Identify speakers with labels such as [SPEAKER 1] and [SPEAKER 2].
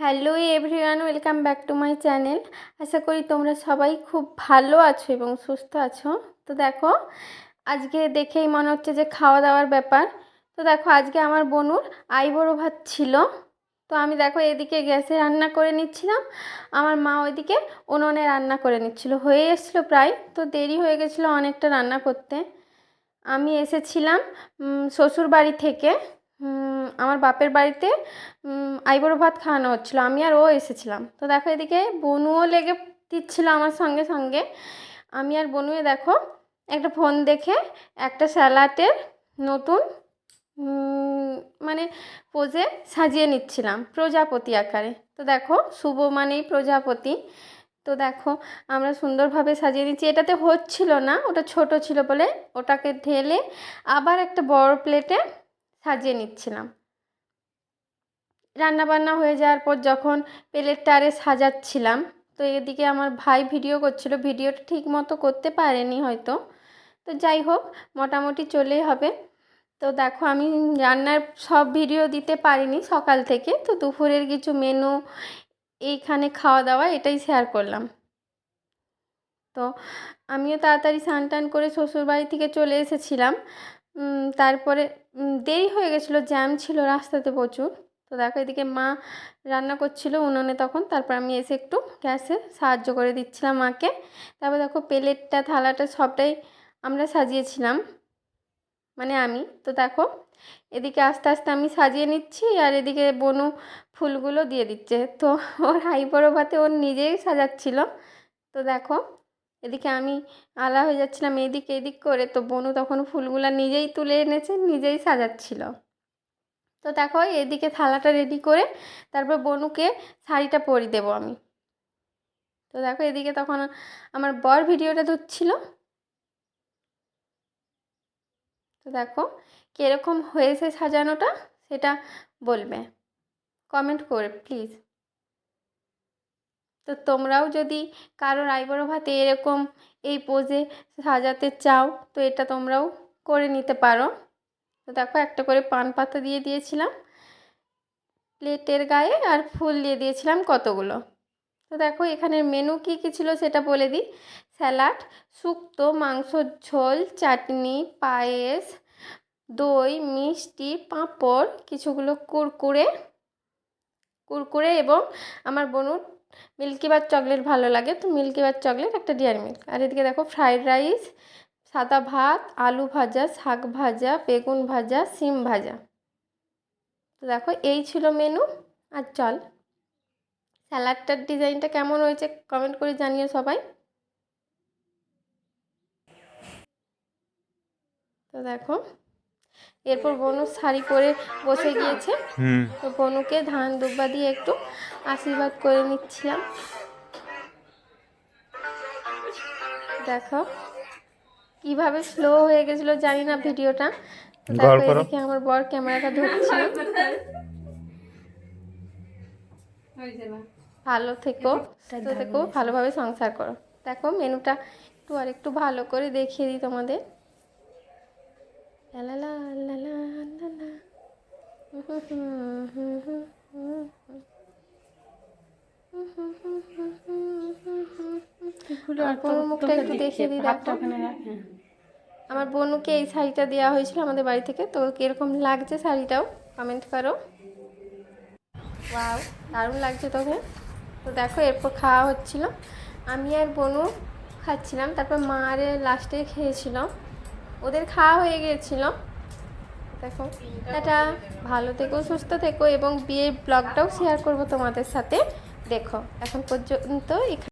[SPEAKER 1] Hello everyone, welcome back to my channel. আশা করি তোমরা সবাই খুব ভালো আছো এবং সুস্থ আছো। তো দেখো, আজকে দেখেই মনে হচ্ছে যে খাওয়া দাওয়ার ব্যাপার। তো দেখো, আজকে আমার বনুর আইবড়ো ভাত ছিল। তো আমি দেখো এদিকে গ্যাসে রান্না করে নিচ্ছিলাম। আমার মা ওইদিকে উনুনে রান্না করে নিচ্ছিল। হয়ে এসেছিল প্রায়, তো দেরি হয়ে গেছিল অনেকটা রান্না করতে। আমি এসেছিলাম শ্বশুর বাড়ি থেকে। আমার বাপের বাড়িতে আইবুড়ো ভাত খাওয়ানো হচ্ছিল। আমি আর ও এসেছিলাম। তো দেখো এদিকে বনুও লেগে দিচ্ছিল আমার সঙ্গে সঙ্গে। আমি আর বনুয়ে দেখো, একটা ফোন দেখে একটা স্যালাডের নতুন মানে পোজে সাজিয়ে নিচ্ছিলাম প্রজাপতি আকারে। তো দেখো, শুভ মানেই প্রজাপতি। তো দেখো, আমরা সুন্দরভাবে সাজিয়ে নিচ্ছি। এটাতে হচ্ছিল না, ওটা ছোট ছিল বলে ওটাকে ঢেলে আবার একটা বড় প্লেটে সাজিয়ে নিচ্ছিলাম। রান্না বান্না হয়ে যাওয়ার পর যখন প্লেটটা আরে সাজাচ্ছিলাম, তো এদিকে আমার ভাই ভিডিও করছিল, ভিডিওটা ঠিক মতো করতে পারেনি হয়তো। তো যাই হোক, মোটামুটি চলেই হবে। তো দেখো, আমি রান্নার সব ভিডিও দিতে পারিনি সকাল থেকে, তো দুপুরের কিছু মেনু এইখানে খাওয়া দাওয়া এটাই শেয়ার করলাম। তো আমিও তাড়াতাড়ি স্নান টান করে শ্বশুরবাড়ি থেকে চলে এসেছিলাম। তারপরে দেরি হয়ে গেছিল জ্যাম ছিল রাস্তাতে প্রচুর। তো দেখো এদিকে মা রান্না করছিল উনুনে তখন, তারপর আমি এসে একটু গ্যাসে সাহায্য করে দিচ্ছিলাম মাকে। তারপর দেখো প্লেটটা, থালাটা সবটাই আমরা সাজিয়েছিলাম মানে আমি। তো দেখো, এদিকে আস্তে আস্তে আমি সাজিয়ে নিচ্ছি আর এদিকে বনু ফুলগুলো দিয়ে দিচ্ছে। তো ওর হাই বড় ভাতে ওর নিজেই সাজাচ্ছিল। তো দেখো এদিকে আমি আলা হয়ে যাচ্ছিলাম এদিক এদিক করে। তো বনু তখন ফুলগুলো নিজেই তুলে এনেছে, নিজেই সাজাচ্ছিল। তো দেখো এদিকে থালাটা রেডি করে তারপর বনুকে শাড়িটা পরিয়ে দেবো আমি। তো দেখো এদিকে তখন আমার বর ভিডিওটা ধরছিল। তো দেখো কীরকম হয়েছে সাজানোটা সেটা বলবে। কমেন্ট করে প্লিজ তো তোমরাও যদি কারোর আইবড়ো ভাতে এরকম এই পোজে সাজাতে চাও, তো এটা তোমরাও করে নিতে পারো। তো দেখো একটা করে পান পাতা দিয়ে দিয়েছিলাম, প্লেটের গায়ে আর ফুল দিয়ে দিয়েছিলাম কতগুলো। তো দেখো এখানের মেনু কী কী ছিল সেটা বলে দিই। স্যালাড, শুক্তো, মাংসর ঝোল, চাটনি, পায়েস, দই, মিষ্টি, পাঁপড়, কিছুগুলো কুরকুরে কুরকুরে এবং আমার বনুর মিল্কিবার চকলেট ভালো লাগে, তো মিল্কিবার চকলেট একটা ডিয়ারি মিল্ক আর এদিকে দেখো ফ্রাইড রাইস সাদা ভাত, আলু ভাজা, শাক ভাজা, বেগুন ভাজা, সিম ভাজা। তো দেখো এই ছিল মেনু আর চল। স্যালাডটার ডিজাইনটা কেমন হয়েছে কমেন্ট করে জানিও সবাই। তো দেখো এরপর বনু শাড়ি পরে বসে গিয়েছে। তো বনুকে ধান দুব্বা দিয়ে একটু আশীর্বাদ করে নিচ্ছিলাম। দেখো কীভাবে স্লো হয়ে গেছিল জানি না ভিডিওটা। দেখো আমার বর ক্যামেরাটা ধরছিল ভালো থেকো। থেকো ভালোভাবে সংসার করো। দেখো মেনুটা একটু আর একটু ভালো করে দেখিয়ে দিই তোমাদের। মুখটা একটু দেখিয়ে দিই দেখো আমার বোনকে এই শাড়িটা দেওয়া হয়েছিল আমাদের বাড়ি থেকে তো কীরকম লাগছে শাড়িটাও কমেন্ট করো দারুণ লাগছে তোকে তো দেখো এরপর খাওয়া হচ্ছিল আমি আর বনু খাচ্ছিলাম তারপর মা আরে লাস্টে খেয়েছিল ওদের খাওয়া হয়ে গিয়েছিল। দেখো এটা ভালো থেকো, সুস্থ থেকো এবং বিয়ের ব্লগটাও শেয়ার করব তোমাদের সাথে। দেখো, এখন পর্যন্ত এখানে